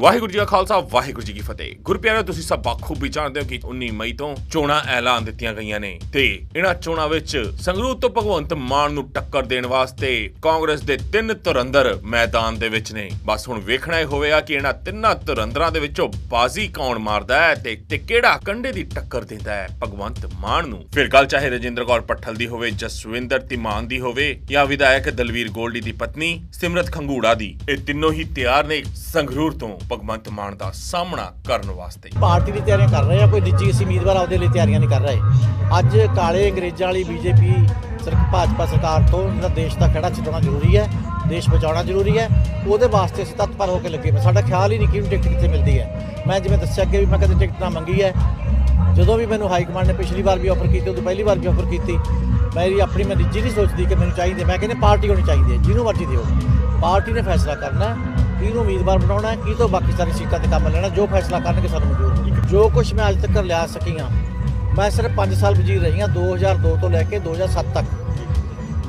ਵਾਹਿਗੁਰੂ ਜੀ ਕਾ ਖਾਲਸਾ, ਵਾਹਿਗੁਰੂ ਜੀ ਕੀ ਫਤਿਹ। ਗੁਰਪਿਆਰਿਓ ਤੁਸੀਂ ਸਭ ਬਖੂਬੀ ਜਾਣਦੇ ਹੋ ਕਿ 19 ਮਈ ਤੋਂ ਚੋਣਾਂ ਐਲਾਨ ਦਿੱਤੀਆਂ ਗਈਆਂ ਨੇ ਤੇ ਇਹਨਾਂ ਚੋਣਾਂ ਵਿੱਚ ਸੰਗਰੂਰ ਤੋਂ ਭਗਵੰਤ ਮਾਨ ਨੂੰ ਟੱਕਰ ਦੇਣ ਵਾਸਤੇ ਕਾਂਗਰਸ ਦੇ ਤਿੰਨ ਧੁਰੰਦਰ ਮੈਦਾਨ ਦੇ ਵਿੱਚ ਨੇ। ਬਸ ਹੁਣ ਵੇਖਣਾ ਹੀ ਹੋਵੇਗਾ ਕਿ ਇਹਨਾਂ ਤਿੰਨਾਂ ਧੁਰੰਦਰਾਂ ਦੇ ਵਿੱਚੋਂ ਬਾਜ਼ੀ ਕੌਣ ਮਾਰਦਾ ਹੈ ਤੇ ਤੇ ਕਿਹੜਾ ਕੰਡੇ ਦੀ ਟੱਕਰ ਦਿੰਦਾ ਹੈ ਭਗਵੰਤ ਮਾਨ ਨੂੰ। ਫਿਰ ਗੱਲ ਚਾਹੇ ਰਜਿੰਦਰ ਕੌਰ ਪੱਠਲ ਦੀ ਹੋਵੇ, ਜਸਵਿੰਦਰ ਤਿਮਾਨ ਦੀ ਹੋਵੇ ਜਾਂ ਵਿਧਾਇਕ ਦਲਵੀਰ ਗੋਲਡੀ ਦੀ ਪਤਨੀ ਸਿਮਰਤ ਖੰਗੂੜਾ ਦੀ। ਇਹ ਤਿੰਨੋਂ ਹੀ ਤਿਆਰ ਨੇ ਸੰਗਰੂਰ ਤੋਂ। ਭਗਵੰਤ ਮਾਨ ਦਾ ਸਾਹਮਣਾ ਕਰਨ ਵਾਸਤੇ। ਪਾਰਟੀ ਦੀ ਤਿਆਰੀਆਂ ਕਰ ਰਹੇ ਆ, ਕੋਈ ਨਿੱਜੀ ਅਸੀਂ ਉਮੀਦਵਾਰ ਆਪਦੇ ਲਈ ਤਿਆਰੀਆਂ ਨਹੀਂ ਕਰ ਰਹੇ। ਅੱਜ ਕਾਲੇ ਅੰਗਰੇਜ਼ਾਂ ਵਾਲੀ ਬੀਜੇਪੀ ਸਿਰਫ ਭਾਜਪਾ ਸਰਕਾਰ ਤੋਂ ਜਿਹੜਾ ਦੇਸ਼ ਦਾ ਖੜਾ ਛਡਾਉਣਾ ਜ਼ਰੂਰੀ ਹੈ, ਦੇਸ਼ ਬਚਾਉਣਾ ਜ਼ਰੂਰੀ ਹੈ, ਉਹਦੇ ਵਾਸਤੇ ਅਸੀਂ ਤਤਪਰ ਹੋ ਕੇ ਲੱਗੇ ਪਏ ਸਾਡਾ ਖਿਆਲ ਹੀ ਨਹੀਂ ਕਿ ਟਿਕਟ ਕਿੱਥੇ ਮਿਲਦੀ ਹੈ। ਮੈਂ ਜਿਵੇਂ ਦੱਸਿਆ ਕਿ ਵੀ ਮੈਂ ਕਦੇ ਟਿਕਟ ਨਾ ਮੰਗੀ ਹੈ। ਜਦੋਂ ਵੀ ਮੈਨੂੰ ਹਾਈ ਕਮਾਂਡ ਨੇ ਪਿਛਲੀ ਵਾਰ ਵੀ ਆਫਰ ਕੀਤੀ, ਉਦੋਂ ਪਹਿਲੀ ਵਾਰ ਵੀ ਆਫਰ ਕੀਤੀ ਮੇਰੀ ਆਪਣੀ ਮੈਂ ਨਿੱਜੀ ਨਹੀਂ ਸੋਚਦੀ ਕਿ ਮੈਨੂੰ ਚਾਹੀਦੀ ਮੈਂ ਕਹਿੰਦੇ ਪਾਰਟੀ ਹੋਣੀ ਚਾਹੀਦੀ ਹੈ, ਜਿਹਨੂੰ ਮਰਜ਼ੀ ਦਿਓ। ਪਾਰਟੀ ਨੇ ਫੈਸਲਾ ਕਰਨਾ ਇਹਨੂੰ ਉਮੀਦਵਾਰ ਬਣਾਉਣਾ ਹੈ, ਕੀ ਤੋਂ ਬਾਕੀ ਸਾਰੀ ਸੀਟਾਂ ਤੇ ਕੰਮ ਲੈਣਾ ਜੋ ਫੈਸਲਾ ਕਰਨਗੇ ਸਾਨੂੰ ਮਨਜ਼ੂਰ ਹੋਊ। ਜੋ ਕੁਝ ਮੈਂ ਅੱਜ ਤੱਕ ਲਿਆ ਸਕੀ ਹਾਂ ਮੈਂ ਸਿਰਫ 5 ਸਾਲ ਵਜ਼ੀਰ ਰਹੀ ਹਾਂ 2002 ਤੋਂ ਲੈ ਕੇ 2007 ਤੱਕ।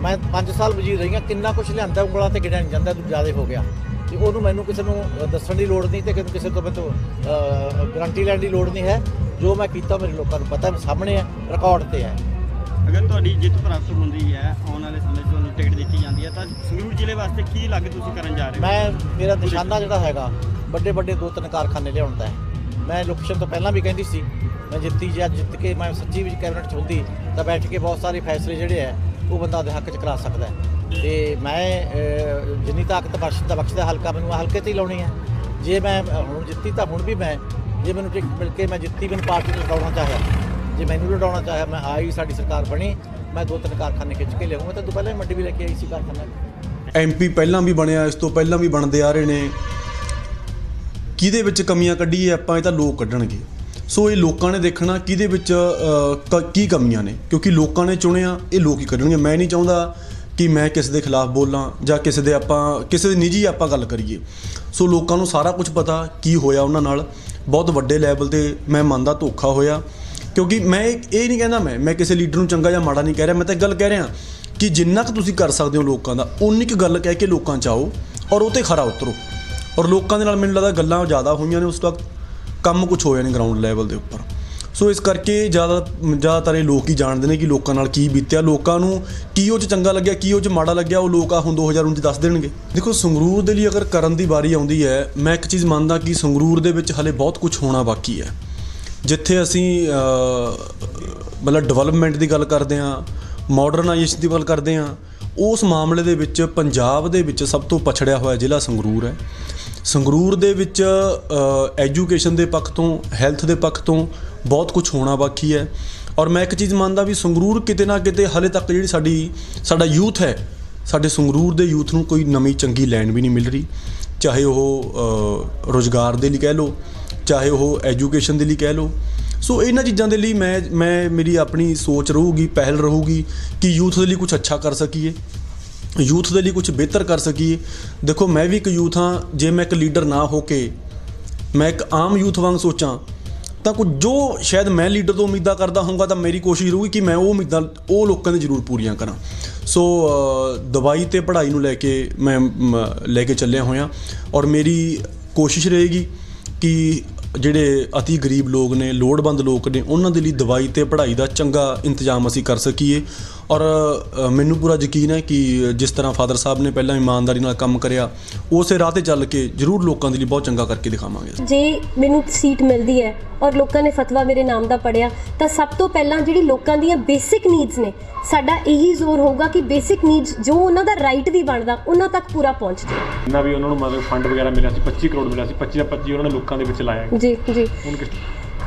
ਮੈਂ 5 ਸਾਲ ਵਜ਼ੀਰ ਰਹੀ ਹਾਂ ਕਿੰਨਾ ਕੁਝ ਲਿਆਂਦਾ ਉਂਗਲਾਂ ਤੇ ਗਿਣਿਆ ਨਹੀਂ ਜਾਂਦਾ ਜ਼ਿਆਦਾ ਹੋ ਗਿਆ। ਤੇ ਉਹਨੂੰ ਮੈਨੂੰ ਕਿਸੇ ਨੂੰ ਦੱਸਣ ਦੀ ਲੋੜ ਨਹੀਂ ਤੇ ਕਿਸੇ ਕਿਸੇ ਤੋਂ ਮੈਨੂੰ ਗਰੰਟੀ ਲੈਣ ਦੀ ਲੋੜ ਨਹੀਂ ਹੈ। ਜੋ ਮੈਂ ਕੀਤਾ ਮੇਰੇ ਲੋਕਾਂ ਨੂੰ ਪਤਾ ਹੈ ਸਾਹਮਣੇ ਹੈ ਰਿਕਾਰਡ ਤੇ ਹੈ। ਅਗਰ ਤੁਹਾਡੀ ਜਿੱਤ ਪ੍ਰਾਪਤ ਹੁੰਦੀ ਹੈ ਆਉਣ ਵਾਲੇ ਸਮੇਂ ਸੰਗਰੂਰ ਜ਼ਿਲ੍ਹੇ ਵਾਸਤੇ ਕੀ ਲੱਗ ਤੁਸੀਂ ਕਰਨ ਜਾ ਰਹੇ ਹੋ? ਮੈਂ ਮੇਰਾ ਨਿਸ਼ਾਨਾ ਜਿਹੜਾ ਹੈਗਾ ਵੱਡੇ ਵੱਡੇ ਦੋ ਤਿੰਨ ਕਾਰਖਾਨੇ ਲਿਆਉਣ ਦਾ ਹੈ। ਮੈਂ ਇਲੈਕਸ਼ਨ ਤੋਂ ਪਹਿਲਾਂ ਵੀ ਕਹਿੰਦੀ ਸੀ ਮੈਂ ਜਿੱਤੀ ਜੇ ਜਿੱਤ ਕੇ ਮੈਂ ਸੱਚੀ ਵਿੱਚ ਕੈਬਨਿਟ 'ਚ ਹੁੰਦੀ ਤਾਂ ਬੈਠ ਕੇ ਬਹੁਤ ਸਾਰੇ ਫੈਸਲੇ ਜਿਹੜੇ ਹੈ ਉਹ ਬੰਦਾ ਦੇ ਹੱਕ 'ਚ ਕਰਾ ਸਕਦਾ ਹੈ। ਤੇ ਮੈਂ ਜਿੰਨੀ ਤਾਕਤ ਬਖਸ਼ਦਾ ਬਖਸ਼ਦਾ ਹਲਕਾ ਮੈਨੂੰ ਹਲਕੇ ਤੇ ਹੀ ਲਾਉਣੀ ਹੈ। ਜੇ ਮੈਂ ਹੁਣ ਜਿੱਤੀ ਤਾਂ ਹੁਣ ਵੀ ਮੈਂ ਜੇ ਮੈਨੂੰ ਟਿਕਟ ਮਿਲ ਕੇ ਮੈਂ ਜਿੱਤੀ ਮੈਨੂੰ ਪਾਰਟੀ ਨੂੰ ਲੜਾਉਣਾ ਚਾਹਿਆ। ਜੇ ਮੈਨੂੰ ਲੜਾਉਣਾ ਚਾਹਿਆ ਮੈਂ ਆਈ ਸਾਡੀ ਸਰਕਾਰ ਬਣੀ ਮੈਂ ਦੋ ਤਿੰਨ ਕਾਰਖਾਨੇ ਖਿੱਚ ਕੇ ਲਿਆਉਂਗਾ ਤਾਂ ਤੋਂ ਪਹਿਲਾਂ ਹੀ ਮੰਡੀ ਵੀ ਲੈ ਕੇ ਆਈ ਸੀ ਐਮਪੀ ਪਹਿਲਾਂ ਵੀ ਬਣਿਆ, ਇਸ ਤੋਂ ਪਹਿਲਾਂ ਵੀ ਬਣਦੇ ਆ ਰਹੇ ਨੇ। ਕਿਹਦੇ ਵਿੱਚ ਕਮੀਆਂ ਕੱਢੀਏ ਆਪਾਂ, ਇਹ ਤਾਂ ਲੋਕ ਕੱਢਣਗੇ। ਸੋ ਇਹ ਲੋਕਾਂ ਨੇ ਦੇਖਣਾ ਕਿਹਦੇ ਵਿੱਚ ਕੀ ਕਮੀਆਂ ਨੇ, ਕਿਉਂਕਿ ਲੋਕਾਂ ਨੇ ਚੁਣਿਆ, ਇਹ ਲੋਕ ਹੀ ਕੱਢਣਗੇ। ਮੈਂ ਨਹੀਂ ਚਾਹੁੰਦਾ ਕਿ ਮੈਂ ਕਿਸੇ ਦੇ ਖਿਲਾਫ ਬੋਲਾਂ ਜਾਂ ਕਿਸੇ ਦੇ ਆਪਾਂ, ਕਿਸੇ ਦੇ ਨਿੱਜੀ ਆਪਾਂ ਗੱਲ ਕਰੀਏ। ਸੋ ਲੋਕਾਂ ਨੂੰ ਸਾਰਾ ਕੁਝ ਪਤਾ ਕੀ ਹੋਇਆ ਉਹਨਾਂ ਨਾਲ। ਬਹੁਤ ਵੱਡੇ ਲੈਵਲ ਤੇ ਮੈਂ ਮੰਨਦਾ ਧੋਖਾ ਹੋਇਆ। ਕਿਉਂਕਿ ਮੈਂ ਇਹ ਨਹੀਂ ਕਹਿੰਦਾ ਮੈਂ ਮੈਂ ਕਿਸੇ ਲੀਡਰ ਨੂੰ ਚੰਗਾ ਜਾਂ ਮਾੜਾ ਨਹੀਂ ਕਹਿ ਰਿਹਾ, ਮੈਂ ਤਾਂ ਇੱਕ ਗੱਲ ਕਹਿ ਰਿਹਾ ਕਿ ਜਿੰਨਾ ਕੁ ਤੁਸੀਂ ਕਰ ਸਕਦੇ ਹੋ ਲੋਕਾਂ ਦਾ ਉਨੀ ਕੁ ਗੱਲ ਕਹਿ ਕੇ ਲੋਕਾਂ 'ਚ ਆਓ ਔਰ ਉਹ 'ਤੇ ਖਰਾ ਉਤਰੋ। ਔਰ ਲੋਕਾਂ ਦੇ ਨਾਲ ਮੈਨੂੰ ਲੱਗਦਾ ਗੱਲਾਂ ਜ਼ਿਆਦਾ ਹੋਈਆਂ ਨੇ, ਉਸ ਵਕਤ ਕੰਮ ਕੁਝ ਹੋਇਆ ਨਹੀਂ ਗਰਾਊਂਡ ਲੈਵਲ ਦੇ ਉੱਪਰ। ਸੋ ਇਸ ਕਰਕੇ ਜ਼ਿਆਦਾ ਜ਼ਿਆਦਾਤਰ ਇਹ ਲੋਕ ਹੀ ਜਾਣਦੇ ਨੇ ਕਿ ਲੋਕਾਂ ਨਾਲ ਕੀ ਬੀਤਿਆ, ਲੋਕਾਂ ਨੂੰ ਕੀ ਉਹ 'ਚ ਚੰਗਾ ਲੱਗਿਆ, ਕੀ ਉਹ 'ਚ ਮਾੜਾ ਲੱਗਿਆ, ਉਹ ਲੋਕ ਆ ਹੁਣ 2019 'ਚ ਦੱਸ ਦੇਣਗੇ। ਦੇਖੋ ਸੰਗਰੂਰ ਦੇ ਲਈ ਅਗਰ ਕਰਨ ਦੀ ਵਾਰੀ ਆਉਂਦੀ ਹੈ, ਮੈਂ ਇੱਕ ਚੀਜ਼ ਮੰਨਦਾ ਕਿ ਸੰਗਰੂਰ ਦੇ ਵਿੱਚ ਹਲੇ ਬਹੁਤ ਕੁਝ ਹੋਣਾ ਬਾਕੀ ਹੈ। ਜਿੱਥੇ ਅਸੀਂ ਮਤਲਬ ਡਿਵੈਲਪਮੈਂਟ ਦੀ ਗੱਲ ਕਰਦੇ ਹਾਂ ਮਾਡਰਨਾਈਜੇਸ਼ਨ ਦੀ ਗੱਲ ਕਰਦੇ ਹਾਂ ਉਸ ਮਾਮਲੇ ਦੇ ਵਿੱਚ ਪੰਜਾਬ ਦੇ ਵਿੱਚ ਸਭ ਤੋਂ ਪਛੜਿਆ ਹੋਇਆ ਜ਼ਿਲ੍ਹਾ ਸੰਗਰੂਰ ਹੈ। ਸੰਗਰੂਰ ਦੇ ਵਿੱਚ ਐਜੂਕੇਸ਼ਨ ਦੇ ਪੱਖ ਤੋਂ ਹੈਲਥ ਦੇ ਪੱਖ ਤੋਂ ਬਹੁਤ ਕੁਝ ਹੋਣਾ ਬਾਕੀ ਹੈ। ਔਰ ਮੈਂ ਇੱਕ ਚੀਜ਼ ਮੰਨਦਾ ਵੀ ਸੰਗਰੂਰ ਕਿਤੇ ਨਾ ਕਿਤੇ ਹਲੇ ਤੱਕ ਜਿਹੜੀ ਸਾਡੀ ਸਾਡਾ ਯੂਥ ਹੈ ਸਾਡੇ ਸੰਗਰੂਰ ਦੇ ਯੂਥ ਨੂੰ ਕੋਈ ਨਵੀਂ ਚੰਗੀ ਲੈਂਡ ਵੀ ਨਹੀਂ ਮਿਲ ਰਹੀ। ਚਾਹੇ ਉਹ ਅ, ਰੁਜ਼ਗਾਰ ਦੇ ਲਈ ਕਹਿ ਲਓ ਚਾਹੇ ਉਹ ਐਜੂਕੇਸ਼ਨ ਦੇ ਲਈ ਕਹਿ ਲਓ। ਸੋ ਇਹਨਾਂ ਚੀਜ਼ਾਂ ਦੇ ਲਈ ਮੈਂ ਮੈਂ, ਮੇਰੀ ਆਪਣੀ ਸੋਚ ਰਹੂਗੀ, ਪਹਿਲ ਰਹੂਗੀ ਕਿ ਯੂਥ ਦੇ ਲਈ ਕੁਝ ਅੱਛਾ ਕਰ ਸਕੀਏ। ਯੂਥ ਦੇ ਲਈ ਕੁਝ ਬਿਹਤਰ ਕਰ ਸਕੀਏ। ਦੇਖੋ, ਮੈਂ ਵੀ ਇੱਕ ਯੂਥ ਹਾਂ। ਜੇ ਮੈਂ ਇੱਕ ਲੀਡਰ ਨਾ ਹੋ ਕੇ ਮੈਂ ਇੱਕ ਆਮ ਯੂਥ ਵਾਂਗ ਸੋਚਾਂ, ਤਾਂ ਕੁਝ ਜੋ ਸ਼ਾਇਦ ਮੈਂ ਲੀਡਰ ਤੋਂ ਉਮੀਦਾਂ ਕਰਦਾ ਹੋਊਗਾ, ਤਾਂ ਮੇਰੀ ਕੋਸ਼ਿਸ਼ ਰਹੂਗੀ ਕਿ ਮੈਂ ਉਹ ਉਮੀਦਾਂ, ਉਹ ਲੋਕਾਂ ਦੀ ਜ਼ਰੂਰ ਪੂਰੀਆਂ ਕਰਾਂ। ਸੋ ਦਵਾਈ ਤੇ ਪੜ੍ਹਾਈ ਨੂੰ ਲੈ ਕੇ ਮੈਂ, ਲੈ ਕੇ ਚੱਲਿਆ ਹੋਇਆ ਔਰ ਮੇਰੀ ਕੋਸ਼ਿਸ਼ ਰਹੇਗੀ ਕਿ ਜਿਹੜੇ ਅਤੀ ਗਰੀਬ ਲੋਕ ਨੇ, ਲੋੜਵੰਦ ਲੋਕ ਨੇ, ਉਹਨਾਂ ਦੇ ਲਈ ਦਵਾਈ ਅਤੇ ਪੜ੍ਹਾਈ ਦਾ ਚੰਗਾ ਇੰਤਜ਼ਾਮ ਅਸੀਂ ਕਰ ਸਕੀਏ। ਔਰ ਮੈਨੂੰ ਪੂਰਾ ਯਕੀਨ ਹੈ ਕਿ ਜਿਸ ਤਰ੍ਹਾਂ ਫਾਦਰ ਸਾਹਿਬ ਨੇ ਪਹਿਲਾਂ ਇਮਾਨਦਾਰੀ ਨਾਲ ਕੰਮ ਕਰਿਆ ਉਸੇ ਰਾਹ ਤੇ ਚੱਲ ਕੇ ਜ਼ਰੂਰ ਲੋਕਾਂ ਦੇ ਲਈ ਬਹੁਤ ਚੰਗਾ ਕਰਕੇ ਦਿਖਾਵਾਂਗੇ ਜੇ ਮੈਨੂੰ ਸੀਟ ਮਿਲਦੀ ਹੈ ਔਰ ਲੋਕਾਂ ਨੇ ਫਤਵਾ ਮੇਰੇ ਨਾਮ ਦਾ ਪੜਿਆ ਤਾਂ ਸਭ ਤੋਂ ਪਹਿਲਾਂ ਜਿਹੜੀ ਲੋਕਾਂ ਦੀਆਂ ਬੇਸਿਕ ਨੀਡਸ ਨੇ ਸਾਡਾ ਇਹੀ ਜ਼ੋਰ ਹੋਊਗਾ ਕਿ ਬੇਸਿਕ ਨੀਡਸ ਜੋ ਉਹਨਾਂ ਦਾ ਰਾਈਟ ਵੀ ਬਣਦਾ ਉਹਨਾਂ ਤੱਕ ਪੂਰਾ ਪਹੁੰਚ ਜੇ ਜਿੰਨਾ ਵੀ ਉਹਨਾਂ ਨੂੰ ਮਤਲਬ ਫੰਡ ਵਗੈਰਾ ਮਿਲਿਆ ਸੀ 25 ਕਰੋੜ ਮਿਲਿਆ ਸੀ 25 ਦਾ 25 ਉਹਨਾਂ ਨੇ ਲੋਕਾਂ ਦੇ ਵਿੱਚ ਲਾਇਆ। ਜੀ ਜੀ। ਹੁਣ ਕਿਸ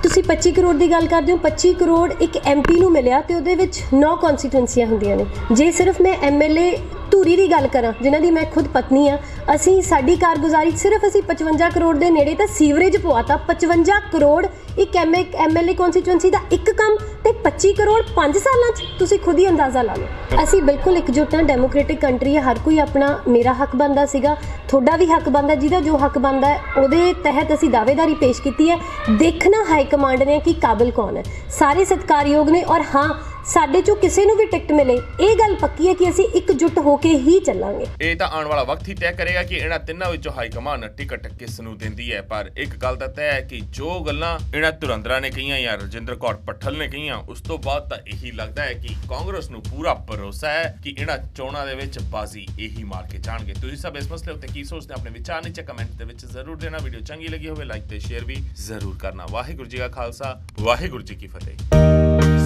ਤੁਸੀਂ 25 ਕਰੋੜ ਦੀ ਗੱਲ ਕਰਦੇ ਹੋ 25 ਕਰੋੜ ਇੱਕ ਐਮਪੀ ਨੂੰ ਮਿਲਿਆ ਤੇ ਉਹਦੇ ਵਿੱਚ 9 ਕਨਸਟੀਟੂਐਂਸੀਆਂ ਹੁੰਦੀਆਂ ਨੇ। ਜੇ ਸਿਰਫ ਮੈਂ ਐਮਐਲਏ ਧੂਰੀ ਦੀ ਗੱਲ ਕਰਾਂ, ਜਿਨ੍ਹਾਂ ਦੀ ਮੈਂ ਖੁਦ ਪਤਨੀ ਆ। ਅਸੀਂ ਸਾਡੀ ਕਾਰਗੁਜ਼ਾਰੀ ਸਿਰਫ ਅਸੀਂ 55 ਕਰੋੜ ਦੇ ਨੇੜੇ ਤਾਂ ਸੀਵਰੇਜ ਪਵਾਤਾ। 55 ਕਰੋੜ, ਇੱਕ ਐਮਐਲਏ ਕਨਸਟੀਚੁਐਂਸੀ ਦਾ ਇੱਕ ਕੰਮ ਤੇ 25 ਕਰੋੜ 5 ਸਾਲਾਂ 'ਚ ਤੁਸੀਂ ਖੁਦ ਹੀ ਅੰਦਾਜ਼ਾ ਲਾ ਲਓ। ਅਸੀਂ ਬਿਲਕੁਲ ਇਕਜੁੱਟ ਹਾਂ ਡੈਮੋਕ੍ਰੈਟਿਕ ਕੰਟਰੀ ਹੈ, ਹਰ ਕੋਈ ਆਪਣਾ ਮੇਰਾ ਹੱਕ ਬਣਦਾ ਸੀਗਾ। ਤੁਹਾਡਾ ਵੀ ਹੱਕ ਬਣਦਾ, ਜਿਹਦਾ ਜੋ ਹੱਕ ਬਣਦਾ ਹੈ, ਉਹਦੇ ਤਹਿਤ ਅਸੀਂ ਦਾਅਵੇਦਾਰੀ ਪੇਸ਼ ਕੀਤੀ ਹੈ। ਦੇਖਣਾ ਹਾਈ ਕਮਾਂਡ ਨੇ ਕਿ ਕਾਬਿਲ ਕੌਣ ਹੈ। ਸਾਰੇ ਸਤਿਕਾਰਯੋਗ ਨੇ ਔਰ ਹਾਂ ਸਾਡੇ ਚੋਂ ਕਿਸੇ ਨੂੰ ਵੀ ਟਿਕਟ ਮਿਲੇ, ਇਹ ਗੱਲ ਪੱਕੀ ਹੈ ਕਿ ਅਸੀਂ ਇਕਜੁੱਟ ਹੋ ਕੇ ਹੀ ਚੱਲਾਂਗੇ। ਇਹ ਤਾਂ ਆਉਣ ਵਾਲਾ ਵਕਤ ਹੀ ਤੈਅ ਕਰੇਗਾ ਕਿ ਇਹਨਾਂ ਤਿੰਨਾਂ ਵਿੱਚੋਂ ਹਾਈ ਕਮਾਂਡ ਟਿਕਟ ਕਿਸ ਨੂੰ ਦਿੰਦੀ ਹੈ। ਪਰ ਇੱਕ ਗੱਲ ਤਾਂ ਤੈਅ ਹੈ ਕਿ ਜੋ ਗੱਲਾਂ ਇਹਨਾਂ ਧੁਰੰਦਰਾਂ ਨੇ ਕਹੀਆਂ ਜਾਂ ਰਜਿੰਦਰ ਕੌਰ ਪੱਠਲ ਨੇ ਕਹੀਆਂ, ਉਸ ਤੋਂ ਬਾਅਦ ਤਾਂ ਇਹੀ ਲੱਗਦਾ ਹੈ ਕਿ ਕਾਂਗਰਸ ਨੂੰ ਪੂਰਾ ਭਰੋਸਾ ਹੈ ਕਿ ਇਹਨਾਂ ਚੋਣਾਂ ਦੇ ਵਿੱਚ ਬਾਜ਼ੀ ਇਹੀ ਮਾਰ ਕੇ ਜਾਣਗੇ। ਤੁਸੀਂ ਸਭ ਇਸ ਮਸਲੇ ਉੱਤੇ ਕੀ ਸੋਚਦੇ ਆਪਣੇ ਵਿਚਾਰ ਨੀਚੇ ਕਮੈਂਟ ਦੇ ਵਿੱਚ ਜ਼ਰੂਰ ਦੇਣਾ। ਵੀਡੀਓ ਚੰਗੀ ਲੱਗੀ ਹੋਵੇ ਲਾਈਕ ਤੇ ਸ਼ੇਅਰ ਵੀ ਜ਼ਰੂਰ ਕਰਨਾ। ਵਾਹਿਗੁਰੂ ਜੀ ਕਾ ਖਾਲਸਾ, ਵਾਹਿਗੁਰੂ ਜੀ ਕੀ ਫਤਿਹ।